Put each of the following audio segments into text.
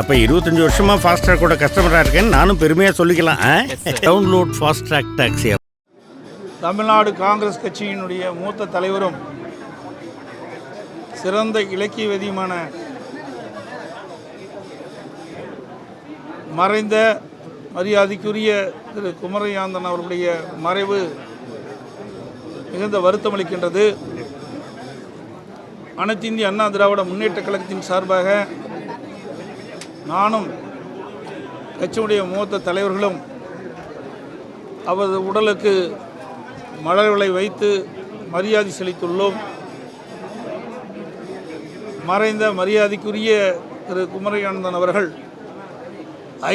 அப்ப இருபத்தஞ்சு வருஷமா ஃபாஸ்ட்ராக் கூட கஸ்டமரா இருக்கேன்னு நானும் பெருமையா சொல்லிக்கலாம் download Fastrack taxi Tamil Nadu Congress கட்சியினுடைய மூத்த தலைவரும் சிறந்த இலக்கியவேதியுமான மறைந்த மரியாதைக்குரிய திரு குமரயாந்தன் அவர்களுடைய மறைவு மிகுந்த வருத்தம் அளிக்கின்றது. அனைத்து இந்திய அண்ணா திராவிட முன்னேற்ற கழகத்தின் சார்பாக நானும் கட்சியுடைய மூத்த தலைவர்களும் அவரது உடலுக்கு மலர்களை வைத்து மரியாதை செலுத்தியுள்ளோம். மறைந்த மரியாதைக்குரிய திரு குமரயானந்தன் அவர்கள்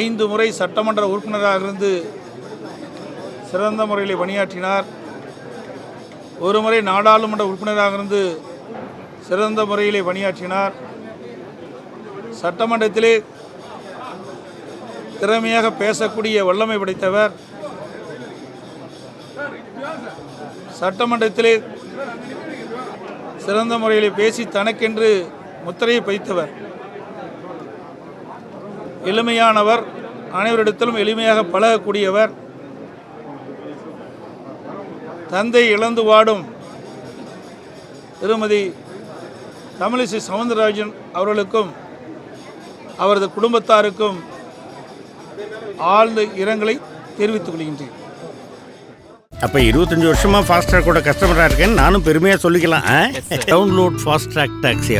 ஐந்து முறை சட்டமன்ற உறுப்பினராக இருந்து சிறந்த முறையில் பணியாற்றினார். ஒரு முறை நாடாளுமன்ற உறுப்பினராக இருந்து சிறந்த முறையிலே பணியாற்றினார். சட்டமன்றத்திலே திறமையாக பேசக்கூடிய வல்லமை படைத்தவர். சட்டமன்றத்திலே சிறந்த முறையில் பேசி தனக்கென்று முத்திரையை பதித்தவர். எளிமையானவர் அனைவரிடத்திலும் எளிமையாக பழகக்கூடியவர். தந்தை இழந்து வாடும் திருமதி தமிழிசை சவுந்தரராஜன் அவர்களுக்கும் அவரது குடும்பத்தாருக்கும் ஆழ்ந்த இரங்கலை தெரிவித்துக் கொள்கின்றேன். அப்போ இருபத்தஞ்சி வருஷமாக ஃபாஸ்ட்ராக்கோட கஸ்டமராக இருக்கேன் நானும் பெருமையாக சொல்லிக்கலாம் டவுன்லோட் ஃபாஸ்ட்ராக் டாக்ஸி